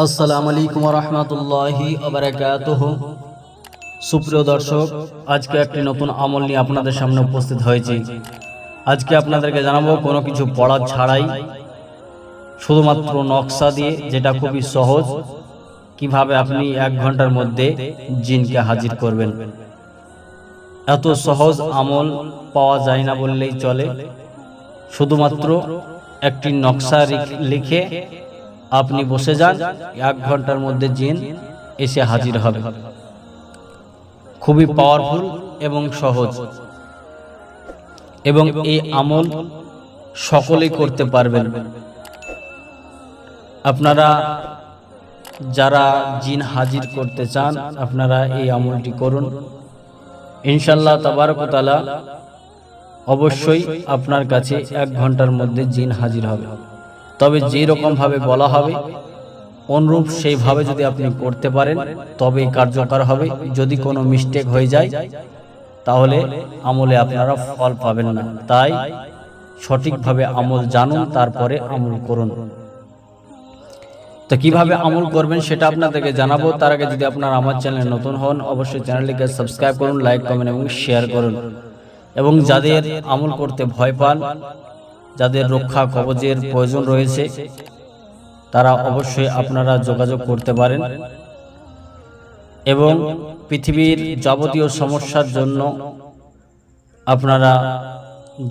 আসসালামু আলাইকুম রহমতুল্লাহি সুপ্রিয় দর্শক, আজকে একটি নতুন আমল নিয়ে আপনাদের সামনে উপস্থিত হয়েছি। আজকে আপনাদেরকে জানাব কোনো কিছু পড়া ছাড়াই শুধুমাত্র নকশা দিয়ে, যেটা খুবই সহজ, কীভাবে আপনি এক ঘণ্টার মধ্যে জিনকে হাজির করবেন। এত সহজ আমল পাওয়া যায় না বললেই চলে। শুধুমাত্র একটি নকশা লিখে আপনি বসে যান, এক ঘণ্টার মধ্যে জিন এসে হাজির হবে। খুবই পাওয়ারফুল এবং সহজ। এবং এই আমল সকলেই করতে পারবেন। আপনারা যারা জিন হাজির করতে চান, আপনারা এই আমলটি করুন। ইনশাল্লাহ তাবারকতালা অবশ্যই আপনার কাছে এক ঘণ্টার মধ্যে জিন হাজির হবে। তবে যে রকম ভাবে বলা হবে অনুরূপ সেইভাবে যদি আপনি করতে পারেন তবেই কার্যকর হবে। যদি কোনো মিস্টেক হয়ে যায় তাহলে আমলে আপনারা ফল পাবেন না। তাই সঠিকভাবে আমল জানুন তারপরে আমল করুন। তো কীভাবে আমল করবেন সেটা আপনাদেরকে জানাব। তার আগে যদি আপনারা আমার চ্যানেলে নতুন হন অবশ্যই চ্যানেলটিকে সাবস্ক্রাইব করুন লাইক কমেন্ট এবং শেয়ার করুন। এবং যাদের আমল করতে ভয় পান যাদের রক্ষা কবচের প্রয়োজন রয়েছে, তারা অবশ্যই আপনারা যোগাযোগ করতে পারেন এবং পৃথিবীর যাবতীয় সমস্যার জন্য আপনারা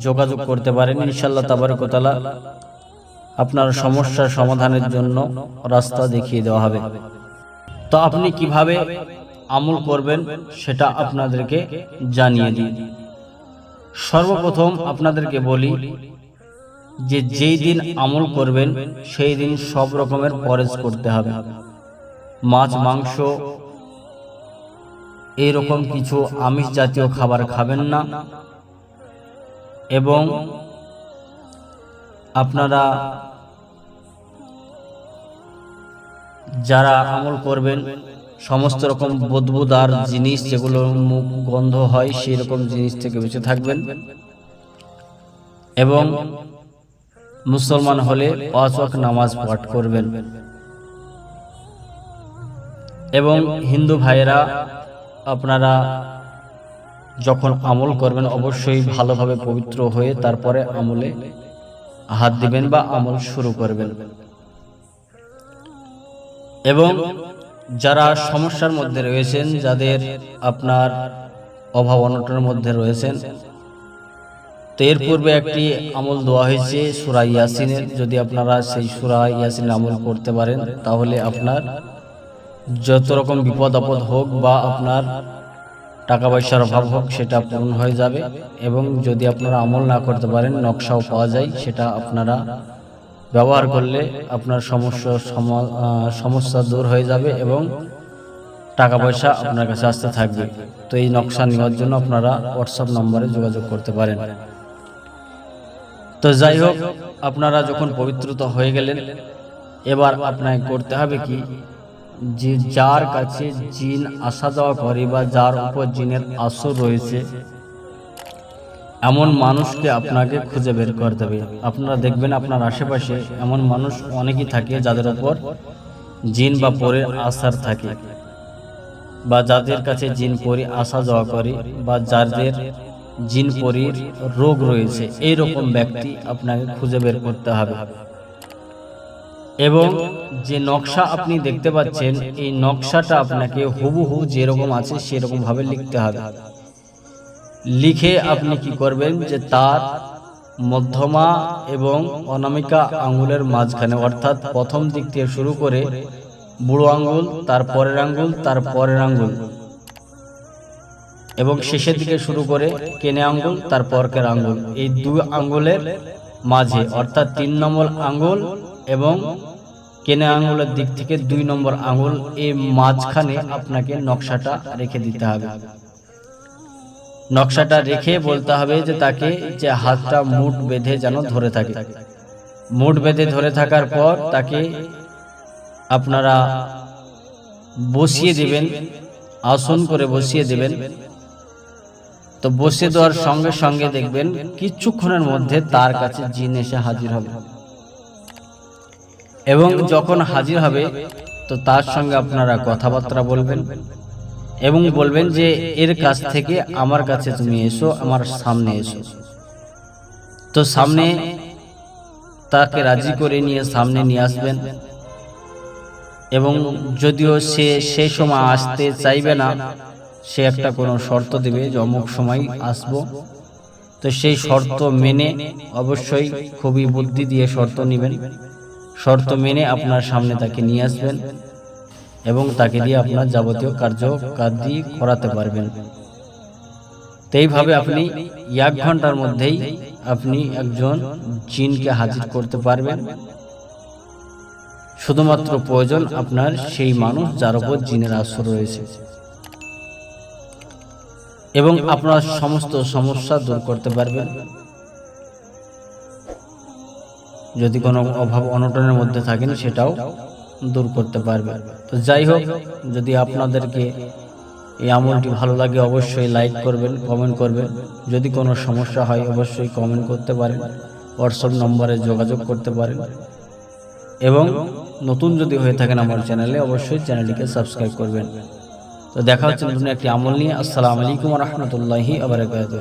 যোগাযোগ করতে পারেন। ইনশাল্লাহ তাবারকতালা আপনার সমস্যার সমাধানের জন্য রাস্তা দেখিয়ে দেওয়া হবে। তো আপনি কীভাবে আমল করবেন সেটা আপনাদেরকে জানিয়ে দিই। সর্বপ্রথম আপনাদেরকে বলি যে যেই দিন আমল করবেন, সেই দিন সব রকমের পরেজ করতে হবে। মাছ, মাংস এইরকম কিছু আমিষ জাতীয় খাবার খাবেন না। এবং আপনারা যারা আমল করবেন, সমস্ত রকম বদবুদার জিনিস যেগুলো মুখ, গন্ধ হয়, সেই রকম জিনিস থেকে বেঁচে থাকবেন। এবং মুসলমান হলে ওয়াক্ত নামাজ পাঠ করবেন। এবং হিন্দু ভাইয়েরা, আপনারা যখন আমল করবেন, অবশ্যই ভালোভাবে পবিত্র হয়ে তারপরে আমলে হাত দিবেন বা আমল শুরু করবেন। এবং যারা সমস্যার মধ্যে রয়েছেন, যাদের আপনার অভাব অনটনের মধ্যে রয়েছেন তো এর পূর্বে একটি আমল দেওয়া হয়েছে সুরা ইয়াসিনের। যদি আপনারা সেই সুরা ইয়াসিনের আমল করতে পারেন, তাহলে আপনার যত রকম বিপদ আপদ হোক বা আপনার টাকা পয়সার অভাব হোক, সেটা পূরণ হয়ে যাবে এবং যদি আপনারা আমল না করতে পারেন, নকশাও পাওয়া যায়, সেটা আপনারা ব্যবহার করলে আপনার সমস্যা সমা- সমস্যা দূর হয়ে যাবে এবং টাকা পয়সা আপনার কাছে আসতে থাকবে। তো এই নকশা নেওয়ার জন্য আপনারা হোয়াটসঅ্যাপ নম্বরে যোগাযোগ করতে পারেন। তো যাই হোক, আপনারা যখন পবিত্রতা হয়ে গেলেন, এবার আপনাকে করতে হবে কি? যে যার কাছে জিন আসা যাওয়া করে বা যার উপর জিনের আসর রয়েছে, এমন মানুষকে আপনাকে খুঁজে বের করতে হবে। আপনারা দেখবেন আপনার আশেপাশে এমন মানুষ অনেকই থাকে যাদের উপর জিন বা পরের আসার থাকে, বা যাদের কাছে জিন পরে আসা যাওয়া করে বা যাদের জিন পরির রোগ রয়েছে। এই রকম ব্যক্তি আপনাকে খুঁজে বের করতে হবে। এবং যে নকশা আপনি দেখতে পাচ্ছেন, এই নকশাটা আপনাকে হুবহু যেরকম আছে সেরকম ভাবে লিখতে হবে। লিখে আপনি কি করবেন যে তার মধ্যমা এবং অনামিকা আঙ্গুলের মাঝখানে, অর্থাৎ প্রথম দিক থেকে শুরু করে বুড়ো আঙ্গুল তার পরের আঙ্গুল তার পরের আঙ্গুল এবং শেষের দিকে শুরু করে কেনে আঙ্গুল তার পরকের আঙ্গুল। এই দুই আঙ্গুলের মাঝে অর্থাৎ তিন নম্বর আঙ্গুল এবং কেনে আঙ্গুলের দিক থেকে দুই নম্বর আঙ্গুল এই মাঝখানে আপনাকে নকশাটা রেখে দিতে হবে। নকশাটা রেখে বলতে হবে যে তাকে যে হাতটা মুঠ বেঁধে যেন ধরে থাকে। মুঠ বেঁধে ধরে থাকার পর তাকে আপনারা বসিয়ে দিবেন আসন করে বসিয়ে দিবেন। তো বসে দেওয়ার সঙ্গে সঙ্গে দেখবেন কিছুক্ষণের মধ্যে তার কাছে জিন এসে হাজির হবে। এবং যখন হাজির হবে তো তার সঙ্গে আপনারা কথাবার্তা বলবেন এবং বলবেন যে এর কাছ থেকে আমার কাছে তুমি এসো আমার সামনে এসো। তো সামনে তাকে রাজি করে নিয়ে সামনে নিয়ে আসবেন। এবং যদিও সে সেই সময় আসতে চাইবে না সে একটা কোনো শর্ত দেবে যে অমুক সময় আসব। তো সেই শর্ত মেনে অবশ্যই খুবই বুদ্ধি দিয়ে শর্ত নেবেন। শর্ত মেনে আপনার সামনে তাকে নিয়ে আসবেন এবং তাকে দিয়ে আপনার যাবতীয় কার্য কার্যি করাতে পারবেন। তো এইভাবে আপনি এক ঘণ্টার মধ্যেই আপনি একজন জিনকে হাজির করতে পারবেন। শুধুমাত্র প্রয়োজন আপনার সেই মানুষ যার উপর জিনের আশ্রয় রয়েছে। এবং আপনার সমস্ত সমস্যা দূর করতে পারবেন। যদি কোনো অভাব অনটনের মধ্যে থাকেন সেটাও দূর করতে পারবেন। তো যাই হোক যদি আপনাদেরকে এই আমলটি ভালো লাগে অবশ্যই লাইক করবেন কমেন্ট করবেন। যদি কোনো সমস্যা হয় অবশ্যই কমেন্ট করতে পারেন। হোয়াটসঅ্যাপ নম্বরে যোগাযোগ করতে পারেন। এবং নতুন যদি হয়ে থাকেন আমার চ্যানেলে অবশ্যই চ্যানেলটিকে সাবস্ক্রাইব করবেন। তো দেখা হচ্ছে নতুন একটি আমল নিয়ে। আসসালামু আলাইকুম রহমতুল্লাহি আবরকাত